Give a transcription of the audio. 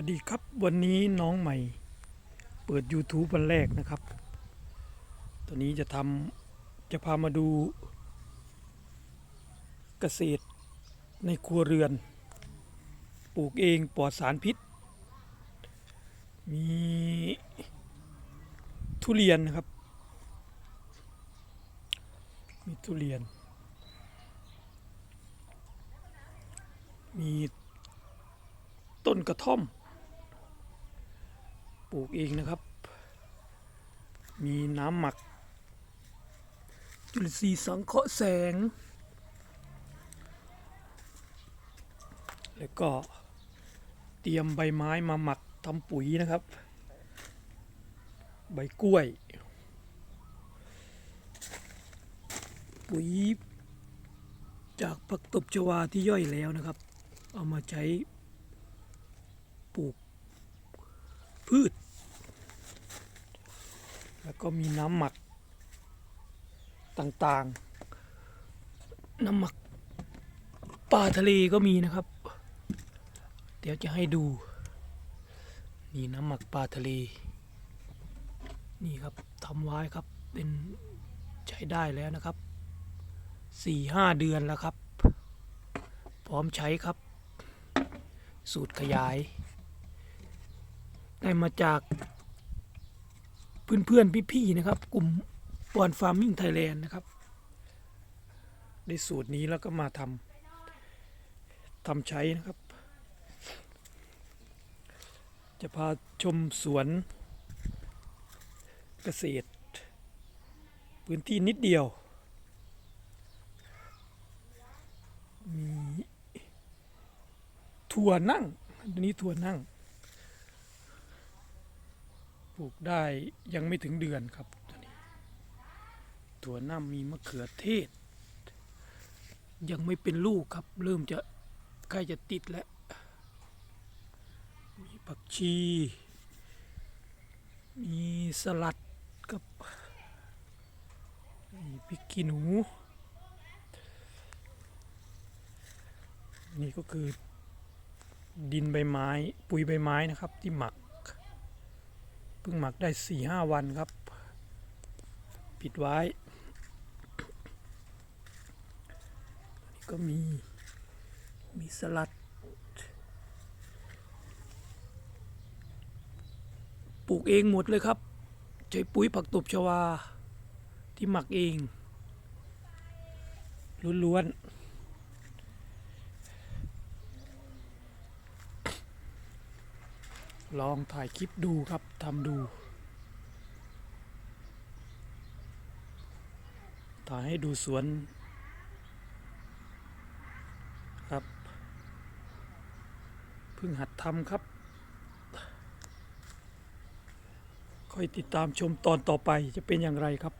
วัสดีครับวันนี้น้องใหม่ เปิด YouTube วันแรกนะครับ ตอนนี้จะทำจะพามาดูเกษตรในครัวเรือน ปลูกเองปลอดสารพิษ มีทุเรียนนะครับ มีทุเรียน มีต้นกระท่อม ลูกเองนะครับ มีน้ำหมัก จุลินทรีย์สังเคราะห์แสง แล้วก็เตรียมใบไม้มาหมักทำปุ๋ยนะครับ ใบกล้วย ปุ๋ย จากผักตบชวาที่ย่อยแล้วนะครับ เอามาใช้ปลูกพืช แล้วก็มีน้ำหมักต่างๆ น้ำหมักปลาทะเลก็มีนะครับ เดี๋ยวจะให้ดู นี่น้ำหมักปลาทะเล นี่ครับทำไว้ครับเป็นใช้ได้แล้วนะครับสี่ห้าเดือนแล้วครับ พร้อมใช้ครับ สูตรขยาย ได้มาจาก เพื่อนๆพี่ๆนะครับ กลุ่มปอนฟาร์มิ่งไทยแลนด์นะครับได้สูตรนี้แล้วก็มาทำทำใช้นะครับ จะพาชมสวนเกษตร พื้นที่นิดเดียว มีถั่วนั่งอันนี้ถั่วนั่ง ปลูกได้ยังไม่ถึงเดือนครับตัวนี้ถั่วน้ำมีมะเขือเทศ ยังไม่เป็นลูกครับ เริ่มจะใกล้จะติดแล้ว มีผักชี มีสลัดกับมีพริกขี้หนู นี่ก็คือดินใบไม้ ปุ๋ยใบไม้นะครับที่หมัก พิ่งหมักได้สี่ห้าวันครับ ปิดไว้ นี่ก็มี มีสลัด ปลูกเองหมดเลยครับ ใช้ปุ๋ยผักตบชวา ที่หมักเองล้วนๆ ลองถ่ายคลิปดูครับทำดู ถ่ายให้ดูสวน ครับเพิ่งหัดทำครับ ค่อยติดตามชมตอนต่อไปจะเป็นอย่างไรครับ